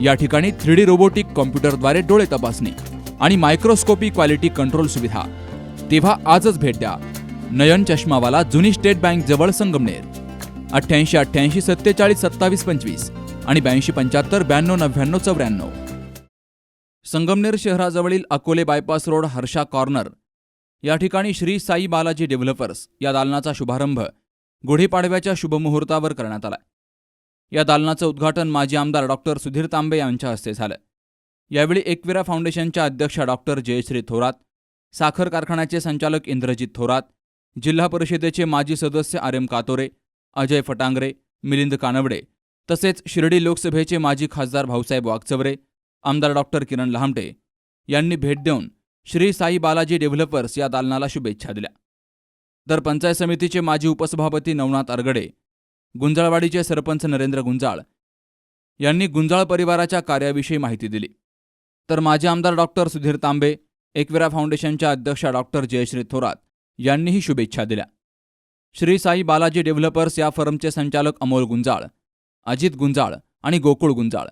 या ठिकाणी three D robotic कॉम्प्युटरद्वारे डोळे तपासणी आणि मायक्रोस्कोपी क्वालिटी कंट्रोल सुविधा. तेव्हा आजच भेट द्या. नयन चष्मावाला जुनी स्टेट बँक जवळ संगमनेर. अठ्ठ्याऐंशी अठ्ठ्याऐंशी सत्तेचाळीस सत्तावीस पंचवीस आणि ब्याऐंशी पंच्याहत्तर ब्याण्णव नव्याण्णव चौऱ्याण्णव. संगमनेर शहराजवळील Akole bypass road Harsha corner. या ठिकाणी श्री साई बालाजी डेव्हलपर्स या दालनाचा शुभारंभ गुढीपाडव्याच्या शुभमुहूर्तावर करण्यात आला या दालनाचं उद्घाटन माजी आमदार डॉक्टर सुधीर तांबे यांच्या हस्ते झालं. यावेळी एकविरा फाउंडेशनच्या अध्यक्षा डॉक्टर जयश्री थोरात साखर कारखान्याचे संचालक इंद्रजित थोरात जिल्हा परिषदेचे माजी सदस्य आर एम कातोरे अजय फटांगरे मिलिंद कानवडे तसेच शिर्डी लोकसभेचे माजी खासदार भाऊसाहेब वागचवरे आमदार डॉक्टर किरण लहामटे यांनी भेट देऊन श्री साई बालाजी डेव्हलपर्स या दालनाला शुभेच्छा दिल्या. तर पंचायत समितीचे माजी उपसभापती नवनाथ अरगडे गुंजाळवाडीचे सरपंच नरेंद्र गुंजाळ यांनी गुंजाळ परिवाराच्या कार्याविषयी माहिती दिली. तर माजी आमदार डॉक्टर सुधीर तांबे एकविरा फाउंडेशनच्या अध्यक्षा डॉक्टर जयश्री थोरात यांनीही शुभेच्छा दिल्या. श्री साई बालाजी डेव्हलपर्स या फर्मचे संचालक अमोल गुंजाळ अजित गुंजाळ आणि गोकुळ गुंजाळ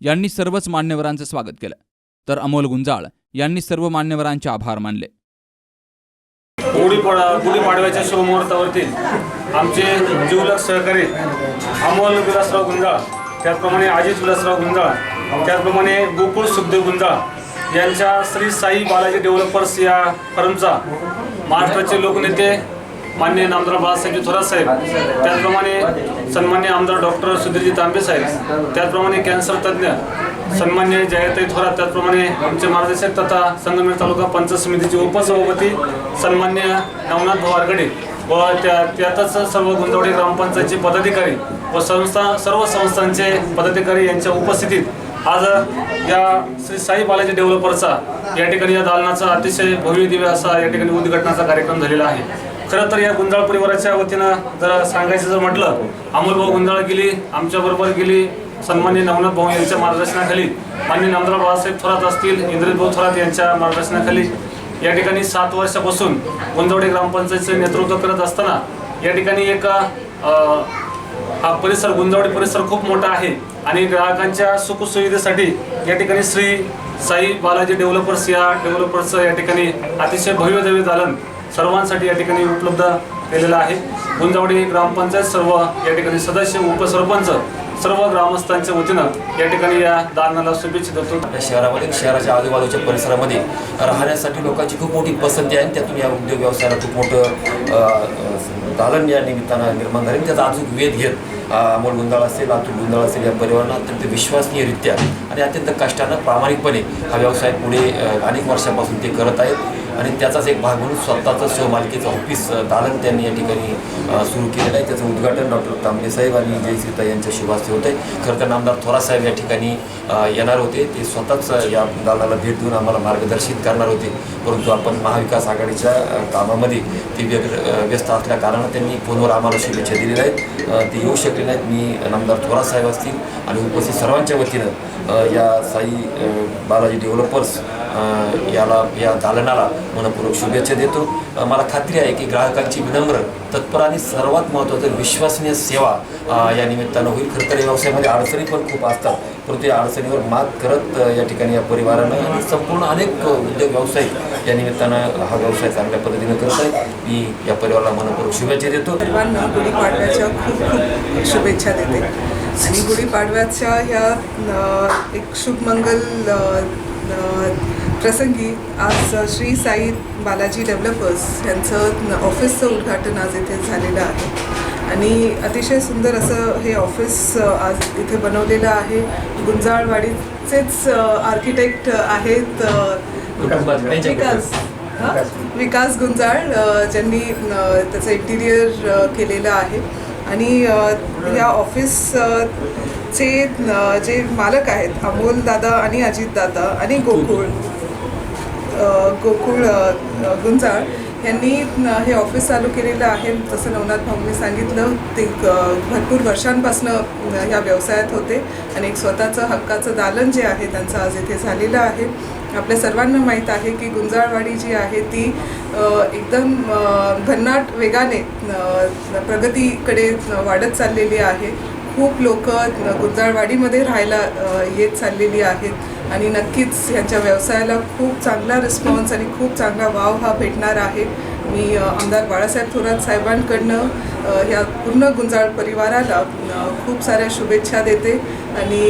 यांनी सर्वच मान्यवरांचं स्वागत केलं. तर अमोल गुंजाळ यांनी सर्व मान्यवरांचे आभार मानले. गुढीपाडव्याच्या शुभमुहूर्तावरती. आमचे जीवलक सहकारी अमोल विलासराव गुंजाळ त्याचप्रमाणे अजित विलासराव गुंजाळ त्याचप्रमाणे गोकुळ सुखदेव गुंजाळ यांच्या श्री साई बालाजी डेव्हलपर्स या फर्मचा महाराष्ट्राचे लोकनेते मान्य आमदार बाळासाहेब थोरात साहेब त्याचप्रमाणे सन्मान्य आमदार डॉक्टर सुधीरजी तांबे साहेब त्याचप्रमाणे कॅन्सर तज्ज्ञ सन्मान्य जयताई थोरात त्याचप्रमाणे आमचे मार्गदर्शक तथा संगमेर तालुका पंचायत समितीचे उपसभापती सन्मान्य नवनाथ भाऊ आरगडे. व त्या त्यातच सर्व गुंजवडे ग्रामपंचायतचे पदाधिकारी व संस्था सर्व संस्थांचे पदाधिकारी यांच्या उपस्थितीत आज या श्री साई बालाजी डेव्हलपरचा या ठिकाणी या दालनाचा अतिशय भव्य दिव्य असा या ठिकाणी उद्घाटनाचा कार्यक्रम झालेला आहे. खरं तर या गुंजाळ परिवाराच्या वतीनं जर सांगायचं जर म्हटलं अमोलभाऊ गुंजाळ गेली आमच्याबरोबर गेली सन्मान्य नवनाथ भाऊ यांच्या मार्गदर्शनाखाली मान्य नामदार बाळासाहेब थोरात असतील इंद्रित भाऊ थोरात यांच्या मार्गदर्शनाखाली या ठिकाणी सात वर्षापासून गुंजवडे ग्रामपंचायतचे नेतृत्व करत असताना या ठिकाणी एक हा परिसर गुंजावडी परिसर खूप मोठा आहे. आणि ग्राहकांच्या सुखसुविधेसाठी या ठिकाणी श्री साई बालाजी डेव्हलपर्स या डेव्हलपर्सचं या ठिकाणी अतिशय भव्य दिव्य दालन सर्वांसाठी या ठिकाणी उपलब्ध केलेलं आहे. गुंजावडी ग्रामपंचायत सर्व या ठिकाणी सदस्य उपसरपंच सर्व ग्रामस्थांच्या वतीनं या ठिकाणी या दालनाला शुभेच्छा देतो. आपल्या शहरामध्ये शहराच्या आजूबाजूच्या परिसरामध्ये राहण्यासाठी लोकांची खूप मोठी पसंती आहे आणि त्यातून या उद्योग व्यवसायाला खूप मोठं दालन या निमित्तानं निर्माण झाले. त्याचा अचूक वेध घेत अमोल गुंदाळ असेल अतुल गुंदाळ असेल या परिवारांना अत्यंत विश्वसनीयरित्या आणि अत्यंत कष्टानं प्रामाणिकपणे हा व्यवसाय पुढे अनेक वर्षापासून ते करत आहेत. आणि त्याचाच एक भाग म्हणून स्वतःचं स्वमालकीचं ऑफिस दालन त्यांनी या ठिकाणी सुरू केलेलं आहे. त्याचं उद्घाटन डॉक्टर तांबे साहेब आणि सीता यांच्या शुभास्ते होते. खरं तर नामदार थोरात साहेब या ठिकाणी येणार होते. ते स्वतःच या दालनाला भेट देऊन आम्हाला मार्गदर्शित करणार होते. परंतु आपण महाविकास आघाडीच्या कामामध्ये ते व्यग्र व्यस्त असल्या कारणानं त्यांनी फोनवर आम्हाला शुभेच्छा दिलेल्या आहेत. ते येऊ शकले नाहीत. मी नामदार थोरात साहेब असतील आणि उपस्थित सर्वांच्या वतीनं या साई बालाजी डेव्हलपर्स याला या दालनाला मनपूर्वक शुभेच्छा देतो. मला खात्री आहे की ग्राहकांची विनम्र तत्पर आणि सर्वात महत्त्वाचं विश्वसनीय सेवा या निमित्तानं होईल. खरं तर व्यवसायामध्ये अडचणी पण खूप असतात. परंतु या अडचणीवर मात करत या ठिकाणी या परिवारानं आणि संपूर्ण अनेक उद्योग व्यावसायिक या निमित्तानं हा व्यवसाय चांगल्या पद्धतीनं करत आहे. मी या परिवाराला मनपूर्वक शुभेच्छा देतो. सर्वांना गुढीपाडव्याच्या खूप खूप शुभेच्छा देते. आणि गुढीपाडव्याच्या ह्या एक शुभमंगल प्रसंगी आज श्री साई बालाजी डेव्हलपर्स यांचं ऑफिसचं उद्घाटन आज इथे झालेलं आहे. आणि अतिशय सुंदर असं हे ऑफिस आज इथे बनवलेलं आहे. गुंजाळवाडीचेच आर्किटेक्ट आहेत विकास हा? विकास गुंजाळ. ज्यांनी त्याचं इंटिरियर केलेलं आहे. आणि या ऑफिस अ, चे न- जे मालक आहेत अमोल दादा आणि अजित दादा आणि गोकुळ गोकुळ गुंजाळ यांनी हे ऑफिस चालू केलेलं आहे. जसं नवनाथ भाऊंनी सांगितलं ते भरपूर वर्षांपासून ह्या व्यवसायात होते. आणि एक स्वतःचं हक्काचं दालन जे आहे त्यांचं आज इथे झालेलं आहे. आपल्या सर्वांना माहीत आहे की गुंजाळवाडी जी आहे ती एकदम भन्नाट वेगाने प्रगतीकडे वाढत चाललेली आहे. खूप लोक गुंजाळवाडीमध्ये राहायला येत चाललेली आहेत. आणि नक्कीच ह्याच्या व्यवसायाला खूप चांगला रिस्पॉन्स आणि खूप चांगला वाव हा भेटणार आहे. मी आमदार बाळासाहेब थोरात साहेबांकडनं ह्या पूर्ण गुंजाळ परिवाराला खूप साऱ्या शुभेच्छा देते आणि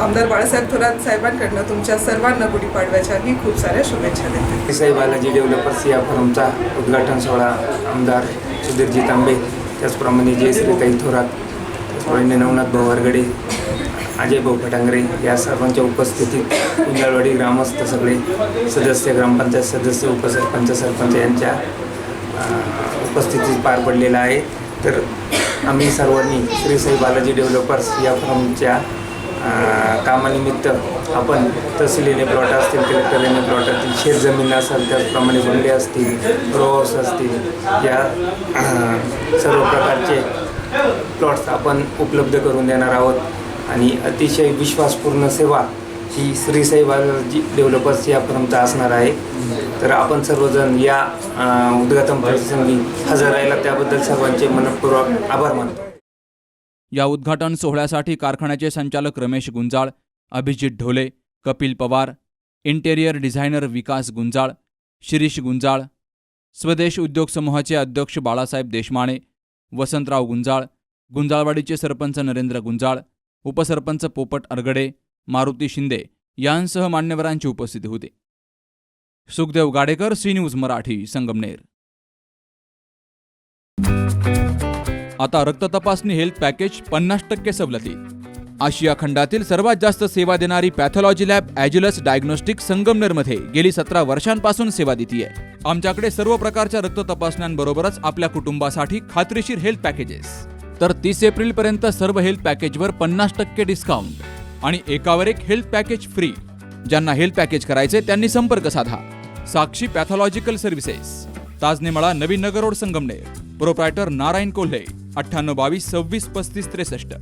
आमदार बाळासाहेब थोरात साहेबांकडनं तुमच्या सर्वांना गुढीपाडव्याच्याही खूप साऱ्या शुभेच्छा देते. साई बालाजी डेव्हलपर्स या फर्मचा उद्घाटन सोहळा आमदार सुधीरजी तांबे त्याचप्रमाणे जयश्रीताई थोरात त्याचप्रमाणे नवनाथ भाऊ अजय भाऊ फटांगरे या सर्वांच्या उपस्थितीत कुंजाळवाडी ग्रामस्थ सगळे सदस्य ग्रामपंचायत सदस्य उपसरपंच सरपंच यांच्या उपस्थितीत पार पडलेला आहे. तर आम्ही सर्वांनी श्री साई बालाजी डेव्हलपर्स या फर्मच्या कामानिमित्त आपण तहसीलीने प्लॉट असतील कलेक्टरीने प्लॉट असतील शेतजमीन असेल त्याचप्रमाणे बंगले असतील रो असतील या सर्व प्रकारचे प्लॉट्स आपण उपलब्ध करून देणार आहोत. आणि अतिशय विश्वासपूर्ण सेवा ही श्री साई डेव्हलपर्स या फर्मचा असणार आहे. तर आपण सर्वजण या उद्घाटन प्रसंगी हजर राहिला. त्याबद्दल सर्वांचे मनपूर्वक आभार मानतो. या उद्घाटन सोहळ्यासाठी कारखान्याचे संचालक रमेश गुंजाळ अभिजित ढोले कपिल पवार इंटेरियर डिझायनर विकास गुंजाळ शिरीष गुंजाळ स्वदेश उद्योग समूहाचे अध्यक्ष बाळासाहेब देशमाणे वसंतराव गुंजाळ गुंजाळवाडीचे सरपंच नरेंद्र गुंजाळ उपसरपंच पोपट अरगडे मारुती शिंदे यांसह मान्यवरांची उपस्थिती होती. Sukhdev Gadekar C News Marathi Sangamner. आता रक्त तपासणी हेल्थ पॅकेज पन्नास टक्के सवलती. आशिया खंडातील सर्वात जास्त सेवा देणारी पॅथॉलॉजी लॅब ॲज्युलस डायग्नोस्टिक संगमनेरमध्ये गेली सतरा वर्षांपासून सेवा देतीये. आमच्याकडे सर्व प्रकारच्या रक्त तपासण्यांबरोबरच आपल्या कुटुंबासाठी खात्रीशीर हेल्थ पॅकेजेस. तर तीस एप्रिल पर्यंत सर्व हेल्थ पॅकेजवर पन्नास टक्के डिस्काउंट आणि एकावर एक हेल्थ पॅकेज फ्री ज्यांना हेल्थ पॅकेज करायचे त्यांनी संपर्क साधा. Sakshi pathological services Tajnemala Navin Nagar road Sangamner. Proprietor Narayan Kolhe. अठ्ठ्याण्णव बावीस सव्वीस पस्तीस त्रेसष्ट.